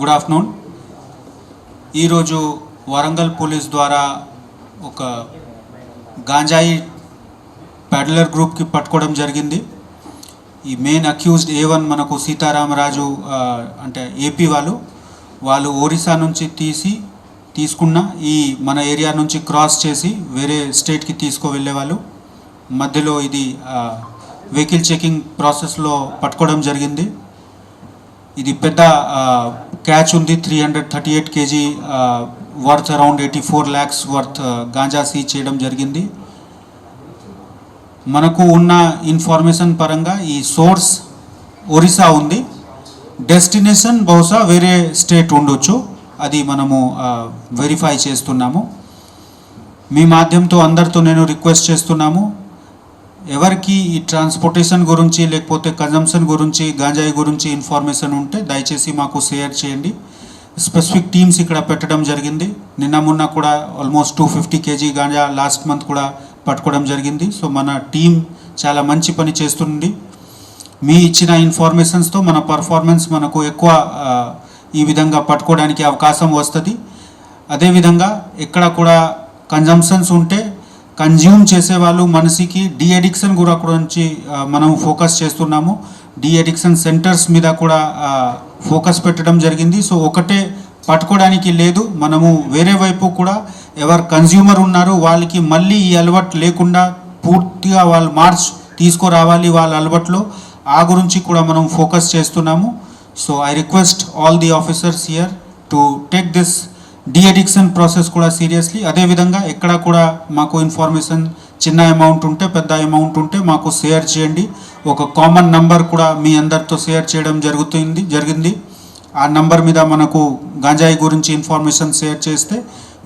Good afternoon. ఈరోజు Warangal police ద్వారా ఒక గాంజాయి ప్యాడ్లర్ గ్రూప్కి పట్టుకోవడం జరిగింది. ఈ మెయిన్ అక్యూజ్డ్ ఏ వన్ మనకు సీతారామరాజు అంటే ఏపీ వాళ్ళు వాళ్ళు ఒరిస్సా నుంచి తీసి తీసుకున్న ఈ మన ఏరియా నుంచి క్రాస్ చేసి వేరే స్టేట్కి తీసుకువెళ్ళేవాళ్ళు మధ్యలో ఇది వెహికల్ చెకింగ్ ప్రాసెస్లో పట్టుకోవడం జరిగింది. ఇది పెద్ద క్యాచ్ ఉంది three hundred thirty eight KG worth around eighty four lakhs worth ganja seize చేయడం జరిగింది. మనకు ఉన్న ఇన్ఫర్మేషన్ పరంగా ఈ సోర్స్ ఒరిస్సా ఉంది. డెస్టినేషన్ బహుశా వేరే స్టేట్ ఉండొచ్చు. అది మనము వెరిఫై చేస్తున్నాము. మీ మాధ్యమంతో అందరితో నేను రిక్వెస్ట్ చేస్తున్నాము. ఎవరికి ఈ ట్రాన్స్పోర్టేషన్ గురించి లేకపోతే కన్జంప్షన్ గురించి గాంజాయి గురించి ఇన్ఫర్మేషన్ ఉంటే దయచేసి మాకు షేర్ చేయండి. స్పెసిఫిక్ టీమ్స్ ఇక్కడ పెట్టడం జరిగింది. నిన్న మొన్న కూడా almost two fifty KG ganja last month కూడా పట్టుకోవడం జరిగింది. సో మన టీం చాలా మంచి పని చేస్తుంది. మీ ఇచ్చిన ఇన్ఫర్మేషన్స్తో మన పర్ఫార్మెన్స్ మనకు ఎక్కువ ఈ విధంగా పట్టుకోవడానికి అవకాశం వస్తుంది. అదేవిధంగా ఎక్కడ కూడా కన్జంప్షన్స్ ఉంటే కన్జ్యూమ్ చేసే వాళ్ళు మనసుకి డి అడిక్షన్ కూడా గురించి నుంచి మనం ఫోకస్ చేస్తున్నాము. డి అడిక్షన్ సెంటర్స్ మీద కూడా ఫోకస్ పెట్టడం జరిగింది. సో ఒకటే పట్టుకోవడానికి లేదు. మనము వేరే వైపు కూడా ఎవరు కన్జ్యూమర్ ఉన్నారో వాళ్ళకి మళ్ళీ ఈ అలవాటు లేకుండా పూర్తిగా వాళ్ళు మార్చ్ తీసుకురావాలి వాళ్ళ అలవాట్లో. ఆ గురించి కూడా మనం ఫోకస్ చేస్తున్నాము. So I request all the officers here to take this deaddiction process కూడా సీరియస్లీ అదేవిధంగా ఎక్కడ కూడా మాకు ఇన్ఫర్మేషన్ చిన్న అమౌంట్ ఉంటే పెద్ద అమౌంట్ ఉంటే మాకు షేర్ చేయండి. ఒక కామన్ నంబర్ కూడా మీ అందరితో షేర్ చేయడం జరుగుతుంది జరిగింది. ఆ నంబర్ మీద మనకు గాంజాయి గురించి ఇన్ఫర్మేషన్ షేర్ చేస్తే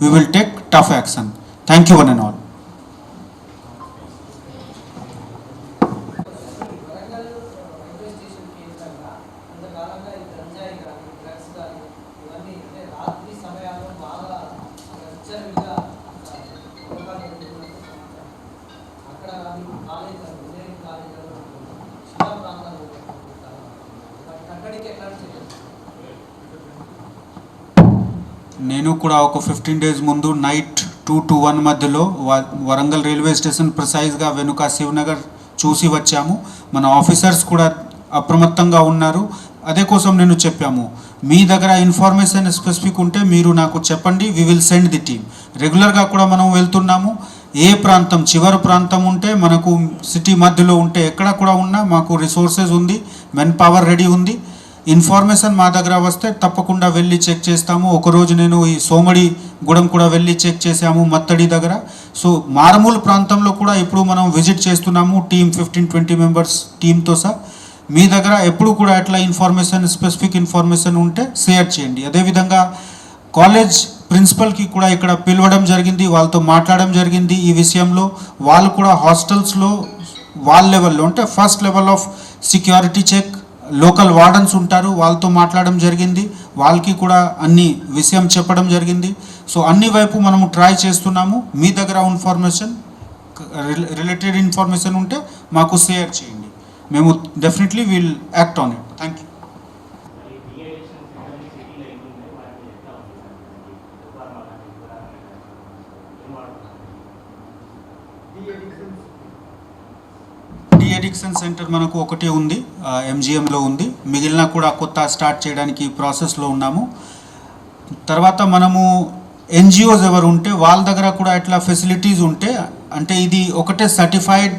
we will take tough action thank you one and all నేను కూడా ఒక ఫిఫ్టీన్ డేస్ ముందు నైట్ టూ టు వన్ మధ్యలో వ- వరంగల్ రైల్వే స్టేషన్ ప్రిసైజ్గా వెనుక శివనగర్ చూసి వచ్చాము. మన ఆఫీసర్స్ కూడా అప్రమత్తంగా ఉన్నారు. అదే కోసం నేను చెప్పాము. మీ దగ్గర ఇన్ఫర్మేషన్ స్పెసిఫిక్ ఉంటే మీరు నాకు చెప్పండి. We will send the team రెగ్యులర్గా కూడా మనం వెళ్తున్నాము. ఏ ప్రాంతం చివరి ప్రాంతం ఉంటే మనకు సిటీ మధ్యలో ఉంటే ఎక్కడ కూడా ఉన్నా మాకు రిసోర్సెస్ ఉంది మెన్ పవర్ రెడీ ఉంది. ఇన్ఫర్మేషన్ మా దగ్గర వస్తే తప్పకుండా వెళ్ళి చెక్ చేస్తాము. ఒకరోజు నేను ఈ సోమడి గూడెం కూడా వెళ్ళి చెక్ చేసాము మత్తడి దగ్గర. సో మారుమూల ప్రాంతంలో కూడా ఇప్పుడు మనం విజిట్ చేస్తున్నాము టీమ్ ఫిఫ్టీన్ ట్వంటీ మెంబర్స్ టీంతో సహా. మీ దగ్గర ఎప్పుడు కూడా అట్లా ఇన్ఫర్మేషన్ స్పెసిఫిక్ ఇన్ఫర్మేషన్ ఉంటే షేర్ చేయండి. అదేవిధంగా కాలేజ్ ప్రిన్సిపల్కి కూడా ఇక్కడ పిలవడం జరిగింది వాళ్ళతో మాట్లాడడం జరిగింది ఈ విషయంలో. వాళ్ళు కూడా హాస్టల్స్లో వాళ్ళ లెవెల్లో అంటే first level of security check local wardens ఉంటారు వాళ్ళతో మాట్లాడడం జరిగింది. వాళ్ళకి కూడా అన్ని విషయం చెప్పడం జరిగింది. సో అన్ని వైపు మనము ట్రై చేస్తున్నాము. మీ దగ్గర ఇన్ఫర్మేషన్ రిలేటెడ్ ఇన్ఫర్మేషన్ ఉంటే మాకు షేర్ చేయండి. మేము definitely will act on it. Thank you. De-addiction centre మనకు ఒకటే ఉంది ఎంజిఎంలో ఉంది. మిగిలిన కూడా కొత్త స్టార్ట్ చేయడానికి ప్రాసెస్లో ఉన్నాము. తర్వాత మనము ఎన్జిఓస్ ఎవరు ఉంటే వాళ్ళ దగ్గర కూడా ఇట్లా ఫెసిలిటీస్ ఉంటే అంటే ఇది ఒకటే సర్టిఫైడ్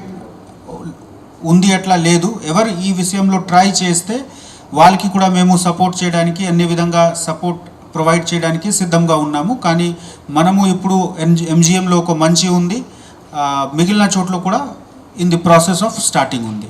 ఉంది అట్లా లేదు. ఎవరు ఈ విషయంలో ట్రై చేస్తే వాళ్ళకి కూడా మేము సపోర్ట్ చేయడానికి అన్ని విధంగా సపోర్ట్ ప్రొవైడ్ చేయడానికి సిద్ధంగా ఉన్నాము. కానీ మనము ఇప్పుడు ఎంజి ఎంజిఎంలో ఒక మంచి ఉంది. మిగిలిన చోట్ల కూడా in the process of starting ఉంది.